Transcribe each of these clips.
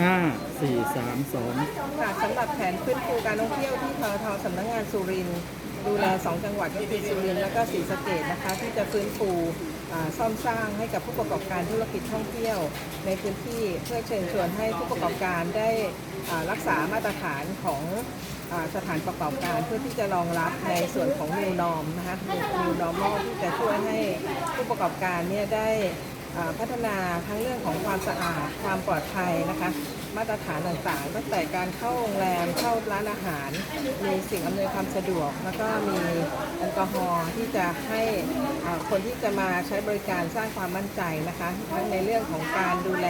ห้าสี่สามสองค่ะสำหรับแผนฟื้นฟูการท่องเที่ยวที่ททสำนักงานสุรินทร์ดูแล 2 จังหวัดก็คือสุรินทร์และก็ศรีสะเกดนะคะที่จะฟื้นฟูซ่อมสร้างให้กับผู้ประกอบการธุรกิจท่องเที่ยว ในพื้นที่เพื่อเชิญชวนให้ผู้ประกอบการได้รักษามาตรฐานของสถานประกอบการเพื่อที่จะรองรับในส่วนของ New Norm นะคะ New Normal ที่จะช่วยให้ผู้ประกอบการเนี่ยได้ พัฒนาทั้งเรื่องของความสะอาดความปลอดภัยนะคะ มาตรฐานต่างๆ ตั้งแต่การเข้าโรงแรมเข้าร้านอาหาร มีสิ่งอำนวยความสะดวก แล้วก็มีแอลกอฮอล์ที่จะให้คนที่จะมาใช้บริการสร้างความมั่นใจนะคะทั้งในเรื่องของการดูแล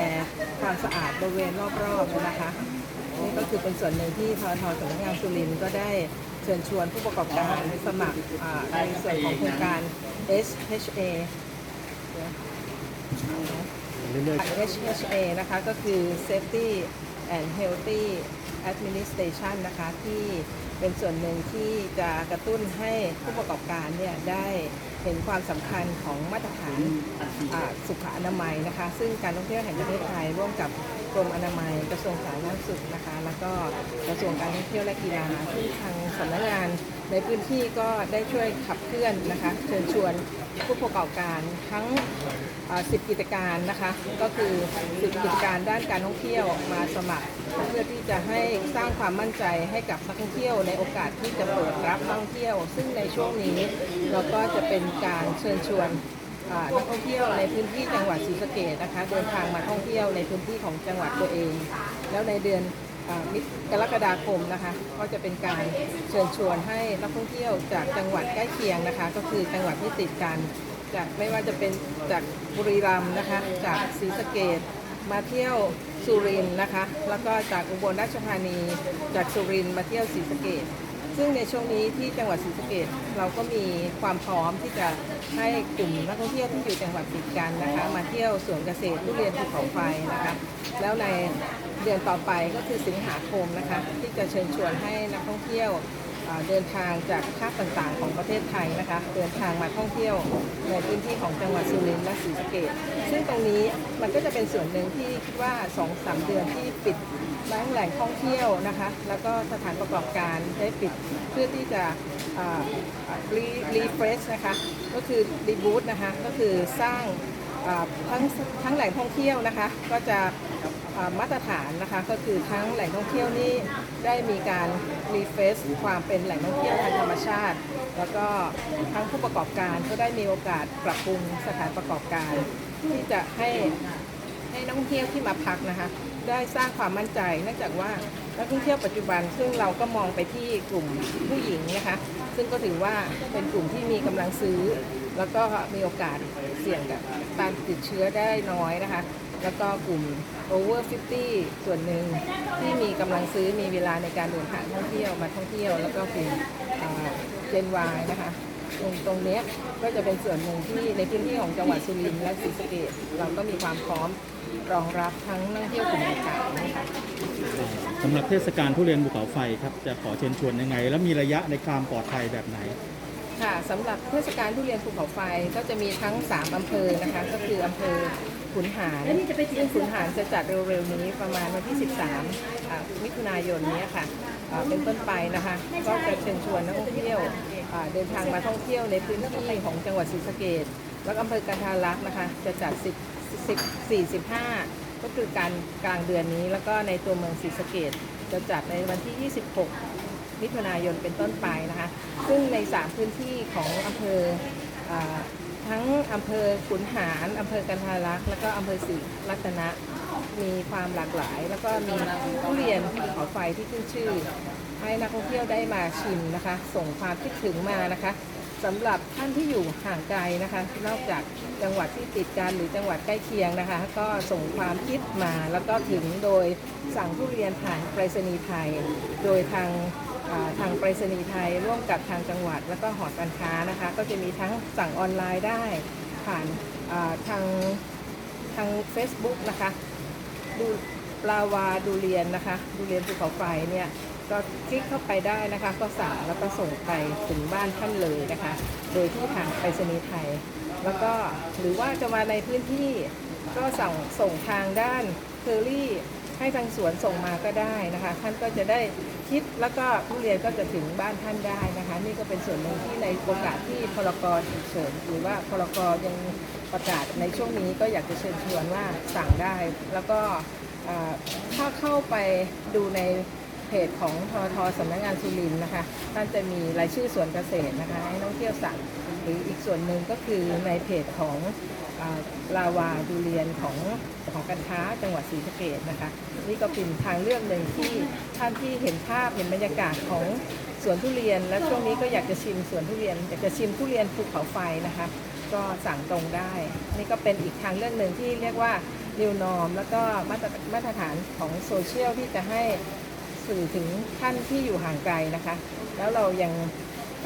ความสะอาดบริเวณรอบๆนะคะนี่ก็คือเป็นส่วนหนึ่งที่ททสำนักงานสุรินทร์ก็ได้เชิญชวนผู้ประกอบการสมัครในส่วนของโครงการ SHA เรื่อย HHA นะคะก็คือ Safety and Healthy Administration นะคะที่ เป็นส่วนหนึ่งที่จะกระตุ้นให้ผู้ประกอบการเนี่ยได้เห็นความสำคัญของมาตรฐานสุขอนามัยนะคะ ซึ่งการท่องเที่ยวแห่งประเทศไทยร่วมกับกรมอนามัยกระทรวงสาธารณสุขนะคะ แล้วก็กระทรวงการท่องเที่ยวและกีฬาซึ่งทางสำนักงานในพื้นที่ก็ได้ช่วยขับเคลื่อนนะคะ เชิญชวนผู้ประกอบการทั้ง 10 กิจการนะคะ ก็คือ 10 กิจการด้านการท่องเที่ยวมาสมัคร เพื่อที่จะให้สร้างความมั่นใจให้กับนักท่องเที่ยวในโอกาสที่จะเปิดรับนักท่องเที่ยว ซึ่งในช่วงนี้เราก็จะเป็นการเชิญชวนนักท่องเที่ยวในพื้นที่จังหวัดศรีสะเกษนะคะเดินทางมาท่องเที่ยวในพื้นที่ของจังหวัดตัวเอง แล้วในเดือนมิถุกรกฎาคมนะคะ ก็จะเป็นการเชิญชวนให้นักท่องเที่ยวจากจังหวัดใกล้เคียงนะคะ ก็คือจังหวัดที่ติดกันจากไม่ว่าจะเป็นจากบุรีรัมย์นะคะ จากศรีสะเกด มาเที่ยวสุรินทร์นะคะ แล้วก็จากอุบลราชธานีจากสุรินทร์มาเที่ยวศรีสะเกดซึ่งในช่วงนี้ที่จังหวัดศรีสะเกดเราก็มีความพร้อมที่จะให้กลุ่มนักท่องเที่ยวที่อยู่จังหวัดติดกันนะคะ มาเที่ยวสวนเกษตรทุเรียนภูเขาไฟนะคะ แล้วในเดือนต่อไปก็คือสิงหาคมนะคะ ที่จะเชิญชวนให้นักท่องเที่ยว เดินทางจากภาคต่างๆ ของประเทศไทยนะคะ เดินทางมาท่องเที่ยวในพื้นที่ของจังหวัดสุรินทร์และศรีสะเกษซึ่งตรงนี้มันก็จะเป็นส่วนหนึ่งที่คิดว่า2-3เดือนที่ปิดทั้งแหล่งท่องเที่ยวนะคะ แล้วก็สถานประกอบการได้ปิดเพื่อที่จะรีรีเฟรชนะคะ ก็คือรีบูตนะคะ ก็คือสร้างทั้งทั้งแหล่งท่องเที่ยวนะคะ ก็จะ มาตรฐานนะคะก็คือทั้งแหล่งท่องเที่ยวนี่ได้มีการรีเฟซความเป็นแหล่งท่องเที่ยวทางธรรมชาติ แล้วก็ทั้งผู้ประกอบการก็ได้มีโอกาสปรับปรุงสถานประกอบการ ที่จะให้ให้นักท่องเที่ยวที่มาพักนะคะได้สร้างความมั่นใจเนื่องจากว่านักท่องเที่ยวปัจจุบันซึ่งเราก็มองไปที่กลุ่มผู้หญิงนะคะซึ่งก็ถือว่าเป็นกลุ่มที่มีกำลังซื้อ แล้วก็มีโอกาสเสี่ยงกับการติดเชื้อได้น้อยนะคะ แล้วก็กลุ่ม over 50 ส่วนหนึ่งที่มีกำลังซื้อมีเวลาในการเดินทางท่องเที่ยวมาท่องเที่ยว แล้วก็กลุ่มเจนวายนะคะตรงตรงเนี้ยก็จะเป็นส่วนหนึ่งที่ในพื้นที่ของจังหวัดสุรินทร์และศรีสะเกษเราก็มีความพร้อมรองรับทั้งนักท่องเที่ยวกลุ่มต่างๆนะคะๆสำหรับเทศกาลทุเรียนภูเขาไฟครับจะขอเชิญชวนยังไง แล้วมีระยะในความปลอดภัยแบบไหนค่ะสำหรับเทศกาลทุเรียนภูเขาไฟก็จะมีทั้ง 3 อำเภอนะคะ ก็คืออำเภอ ขุนหารซึ่งขุนหารจะจัดเร็วๆนี้ประมาณวันที่ 13อ่ามิถุนายนนี้ค่ะอ่าเป็นต้นไปนะคะ ก็จะเชิญชวนนักท่องเที่ยวอ่าเดินทางมาท่องเที่ยวในพื้นที่ของจังหวัดศรีสะเกษแล้วก็อำเภอกันทารักษ์นะคะจะจัด10 10 45 ก็คือการกลางเดือนนี้ แล้วก็ในตัวเมืองศรีสะเกษจะจัดในวันที่ 26 มิถุนายนเป็นต้นไปนะคะ ซึ่งใน 3 พื้นที่ของอำเภออา ทั้งอำเภอขุนหารอำเภอกันทารักษ์แล้วก็อำเภอศรีรัตนะ มีความหลากหลาย แล้วก็มีทุเรียนภูเขาไฟที่ขึ้นชื่อ ให้นักท่องเที่ยวได้มาชิมนะคะ ส่งความคิดถึงมานะคะสำหรับท่านที่อยู่ห่างไกลนะคะ นอกจากจังหวัดที่ติดกันหรือจังหวัดใกล้เคียงนะคะ ก็ส่งความคิดมาแล้วก็ถึงโดยสั่งทุเรียนผ่านไปรษณีย์ไทย โดยทาง ทางไปรษณีย์ไทยร่วมกับทางจังหวัด แล้วก็หอการค้านะคะ ก็จะมีทั้งสั่งออนไลน์ได้ผ่านาทางทาง Facebook นะคะดูปลาวาดูเรียนนะคะ ดูเรียนภูเขาไฟเนี่ยก็คลิกเข้าไปได้นะคะ ก็สั่งแล้วก็ส่งไปถึงบ้านท่านเลยนะคะ โดยที่ทางไปรษณีย์ไทย แล้วก็หรือว่าจะมาในพื้นที่ก็สั่งส่งทางด้านเคอรี่ ให้ทางสวนส่งมาก็ได้นะคะ ท่านก็จะได้คิดแล้วก็ทุเรียนก็จะถึงบ้านท่านได้นะคะ นี่ก็เป็นส่วนหนึ่งที่ในโอกาสที่พลกรฉุกเฉินหรือว่าพลกรยังประกาศในช่วงนี้ก็อยากจะเชิญชวนว่าสั่งได้ แล้วก็ถ้าเข้าไปดูใน เพจของททสำนักงานสุรินทร์นะคะท่านจะมีรายชื่อสวนเกษตรนะคะให้นักท่องเที่ยวสั่งหรืออีกส่วนหนึ่งก็คือในเพจของลาวาดูเรียนของของการค้าจังหวัดศรีสะเกดนะคะนี่ก็เป็นทางเลือกหนึ่งที่ท่านที่เห็นภาพเห็นบรรยากาศของสวนทุเรียน และช่วงนี้ก็อยากจะชิมสวนทุเรียนอยากจะชิมทุเรียนภูเขาไฟนะคะก็สั่งตรงได้ นี่ก็เป็นอีกทางเลือกหนึ่งที่เรียกว่า new norm แล้วก็มาตรมาตรฐานของโซเชียลที่จะให้ สื่อถึงท่านที่อยู่ห่างไกลนะคะ แล้วเรายัง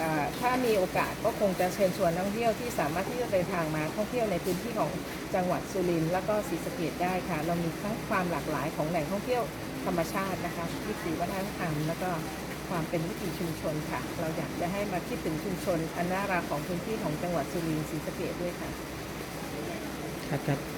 อ่าถ้ามีโอกาสก็คงจะเชิญชวนนักท่องเที่ยวที่สามารถที่จะเดินทางมาท่องเที่ยวในพื้นที่ของจังหวัดสุรินทร์แล้วก็ศรีสะเกดได้ค่ะ เรามีทั้งความหลากหลายของแหล่งท่องเที่ยวธรรมชาตินะคะวิถีวัฒนธรรมแล้วก็ความเป็นวิถีชุมชนค่ะ เราอยากจะให้มาคิดถึงชุมชนอันน่ารักของพื้นที่ของจังหวัดสุรินทร์ศรีสะเกดด้วยค่ะครับครับ